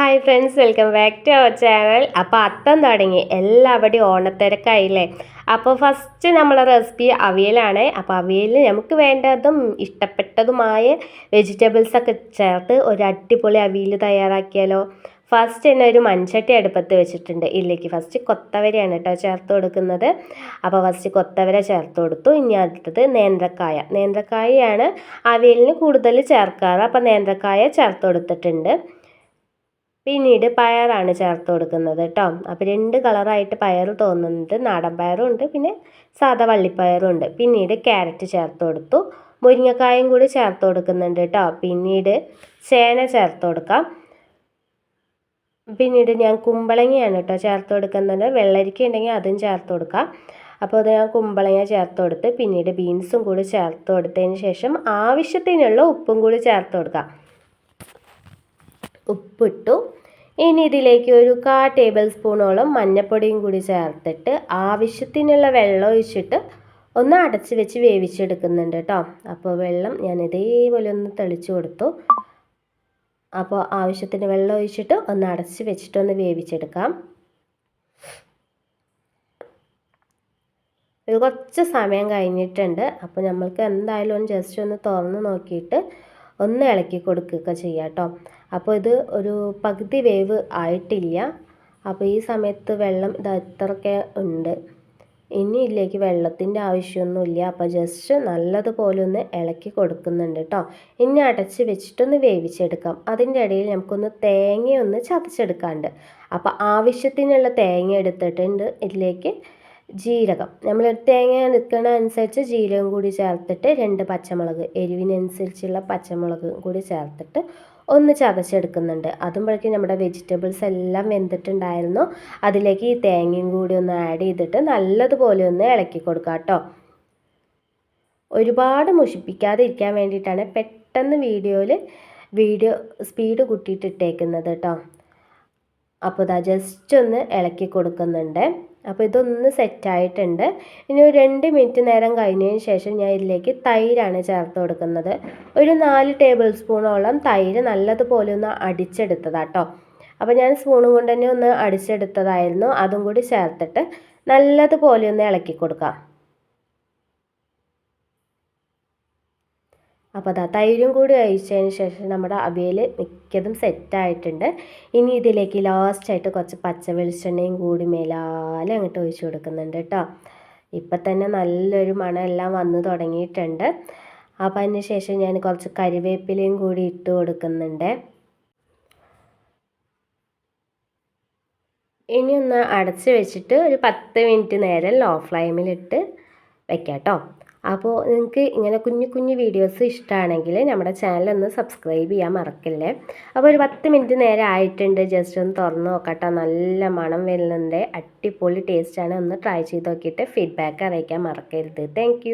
Hi friends welcome back to our channel അപ്പോൾ അത്തം തുടങ്ങി. എല്ലാവരുടെയും ഓണത്തിരക്കായില്ലേ? അപ്പോൾ ഫസ്റ്റ് നമ്മളെ റെസിപ്പി അവിയലാണ്. അപ്പോൾ അവിയൽ നമുക്ക് വേണ്ടതും ഇഷ്ടപ്പെട്ടതുമായ വെജിറ്റബിൾസൊക്കെ ചേർത്ത് ഒരു അടിപൊളി അവിയൽ തയ്യാറാക്കിയാലോ? ഫസ്റ്റ് തന്നെ ഒരു മൺചട്ടി അടുപ്പത്ത് വെച്ചിട്ടുണ്ട്. ഇല്ലേക്ക് ഫസ്റ്റ് കൊത്തവരയാണ് കേട്ടോ ചേർത്ത് കൊടുക്കുന്നത്. അപ്പോൾ ഫസ്റ്റ് കൊത്തവര ചേർത്ത് കൊടുത്തു. ഇനി അടുത്തത് നേന്ത്രക്കായ. നേന്ത്രക്കായയാണ് അവിയലിന് കൂടുതൽ ചേർക്കാറ്. അപ്പോൾ നേന്ത്രക്കായ ചേർത്ത് കൊടുത്തിട്ടുണ്ട്. പിന്നീട് പയറാണ് ചേർത്ത് കൊടുക്കുന്നത് കേട്ടോ അപ്പോൾ രണ്ട് കളറായിട്ട് പയർ തോന്നുന്നുണ്ട്. നാടൻ പയറും ഉണ്ട്. പിന്നെ സാധാ വള്ളിപ്പയറും ഉണ്ട്. പിന്നീട് ക്യാരറ്റ് ചേർത്ത് കൊടുത്തു. മുരിങ്ങക്കായും കൂടി ചേർത്ത് കൊടുക്കുന്നുണ്ട് കേട്ടോ പിന്നീട് ചേന ചേർത്ത് കൊടുക്കാം. പിന്നീട് ഞാൻ കുമ്പളങ്ങയാണ് കേട്ടോ ചേർത്ത് കൊടുക്കുന്നത്. വെള്ളരിക്ക ഉണ്ടെങ്കിൽ അതും ചേർത്ത് കൊടുക്കാം. അപ്പോൾ അത് ഞാൻ കുമ്പളങ്ങ ചേർത്ത് കൊടുത്ത് പിന്നീട് ബീൻസും കൂടി ചേർത്ത് കൊടുത്തതിന് ശേഷം ആവശ്യത്തിനുള്ള ഉപ്പും കൂടി ചേർത്ത് കൊടുക്കാം. ഉപ്പിട്ടു. ഇനി ഇതിലേക്ക് ഒരു കാ ടേബിൾ സ്പൂണോളം മഞ്ഞപ്പൊടിയും കൂടി ചേർത്തിട്ട് ആവശ്യത്തിനുള്ള വെള്ളം ഒഴിച്ചിട്ട് ഒന്ന് അടച്ച് വെച്ച് വേവിച്ചെടുക്കുന്നുണ്ട് കേട്ടോ. അപ്പോൾ വെള്ളം ഞാൻ ഇതേപോലെ ഒന്ന് തെളിച്ചു കൊടുത്തു. അപ്പോൾ ആവശ്യത്തിന് വെള്ളം ഒഴിച്ചിട്ട് ഒന്ന് അടച്ച് വെച്ചിട്ട് ഒന്ന് വേവിച്ചെടുക്കാം. ഇത് കുറച്ച് സമയം കഴിഞ്ഞിട്ടുണ്ട്. അപ്പോൾ നമ്മൾക്ക് എന്തായാലും ഒന്ന് ജസ്റ്റ് ഒന്ന് തുറന്ന് നോക്കിയിട്ട് ഒന്ന് ഇളക്കി കൊടുക്കുകയൊക്കെ ചെയ്യാം കേട്ടോ. അപ്പോൾ ഇത് ഒരു പകുതി വേവ് ആയിട്ടില്ല. അപ്പോൾ ഈ സമയത്ത് വെള്ളം ഇത് അത്രയൊക്കെ ഉണ്ട്. ഇനി ഇതിലേക്ക് വെള്ളത്തിന്റെ ആവശ്യമൊന്നുമില്ല. അപ്പോൾ ജസ്റ്റ് നല്ലതുപോലെ ഒന്ന് ഇളക്കി കൊടുക്കുന്നുണ്ട് കേട്ടോ. ഇനി അടച്ച് വെച്ചിട്ടൊന്ന് വേവിച്ചെടുക്കാം. അതിന്റെ ഇടയിൽ നമുക്കൊന്ന് തേങ്ങയൊന്ന് ചതച്ചെടുക്കാണ്ട്. അപ്പോൾ ആവശ്യത്തിനുള്ള തേങ്ങ എടുത്തിട്ടുണ്ട്. ഇതിലേക്ക് ജീരകം. നമ്മൾ തേങ്ങ നിൽക്കുന്ന അനുസരിച്ച് ജീരകം കൂടി ചേർത്തിട്ട് രണ്ട് പച്ചമുളക് എരിവിനനുസരിച്ചുള്ള പച്ചമുളകും കൂടി ചേർത്തിട്ട് ഒന്ന് ചതച്ചെടുക്കുന്നുണ്ട്. അതുമ്പോഴേക്കും നമ്മുടെ വെജിറ്റബിൾസ് എല്ലാം വെന്തിട്ടുണ്ടായിരുന്നു. അതിലേക്ക് ഈ തേങ്ങയും കൂടി ഒന്ന് ആഡ് ചെയ്തിട്ട് നല്ലതുപോലെ ഒന്ന് ഇളക്കി കൊടുക്കുക കേട്ടോ. ഒരുപാട് മുഷിപ്പിക്കാതെ ഇരിക്കാൻ വേണ്ടിയിട്ടാണ് പെട്ടെന്ന് വീഡിയോയിൽ വീഡിയോ സ്പീഡ് കൂട്ടിയിട്ടിട്ടേക്കുന്നത് കേട്ടോ. അപ്പോൾ ഇതാ ജസ്റ്റ് ഒന്ന് ഇളക്കി കൊടുക്കുന്നുണ്ട്. അപ്പോൾ ഇതൊന്ന് സെറ്റായിട്ടുണ്ട്. ഇനി ഒരു രണ്ട് മിനിറ്റ് നേരം കഴിഞ്ഞതിന് ശേഷം ഞാൻ ഇതിലേക്ക് തൈരാണ് ചേർത്ത് കൊടുക്കുന്നത്. ഒരു നാല് ടേബിൾ സ്പൂണോളം തൈര് നല്ലതുപോലെ ഒന്ന് അടിച്ചെടുത്തതാട്ടോ അപ്പോൾ ഞാൻ സ്പൂണും കൊണ്ട് തന്നെ ഒന്ന് അടിച്ചെടുത്തതായിരുന്നു. അതും കൂടി ചേർത്തിട്ട് നല്ലതുപോലെ ഒന്ന് ഇളക്കി കൊടുക്കാം. അപ്പോൾ അതാ തൈരും കൂടി ഒഴിച്ചതിന് ശേഷം നമ്മുടെ അവിയൽ മിക്കതും സെറ്റായിട്ടുണ്ട് ഇനി ഇതിലേക്ക് ലാസ്റ്റായിട്ട് കുറച്ച് പച്ച വെളിച്ചെണ്ണയും കൂടി മേലാലെ അങ്ങോട്ട് ഒഴിച്ചു കൊടുക്കുന്നുണ്ട് കേട്ടോ. ഇപ്പം തന്നെ നല്ലൊരു മണമെല്ലാം വന്ന് തുടങ്ങിയിട്ടുണ്ട്. അപ്പോൾ അതിന് ശേഷം ഞാൻ കുറച്ച് കരിവേപ്പിലയും കൂടി ഇട്ട് കൊടുക്കുന്നുണ്ട്. ഇനി ഒന്ന് അടച്ച് വെച്ചിട്ട് ഒരു പത്ത് മിനിറ്റ് നേരം ലോ ഫ്ലെയിമിലിട്ട് വെക്കാം കേട്ടോ. അപ്പോൾ നിങ്ങൾക്ക് ഇങ്ങനെ കുഞ്ഞു കുഞ്ഞു വീഡിയോസ് ഇഷ്ടമാണെങ്കിൽ നമ്മുടെ ചാനൽ ഒന്ന് സബ്സ്ക്രൈബ് ചെയ്യാൻ മറക്കില്ലേ. അപ്പോൾ ഒരു പത്ത് മിനിറ്റ് നേരെ ആയിട്ടുണ്ട്. ജസ്റ്റ് ഒന്ന് തുറന്ന് നോക്കട്ടോ. നല്ല മണം വരുന്നുണ്ട്. അടിപൊളി ടേസ്റ്റാണ് ഒന്ന് ട്രൈ ചെയ്ത് നോക്കിയിട്ട് ഫീഡ്ബാക്ക് അറിയിക്കാൻ മറക്കരുത്. താങ്ക്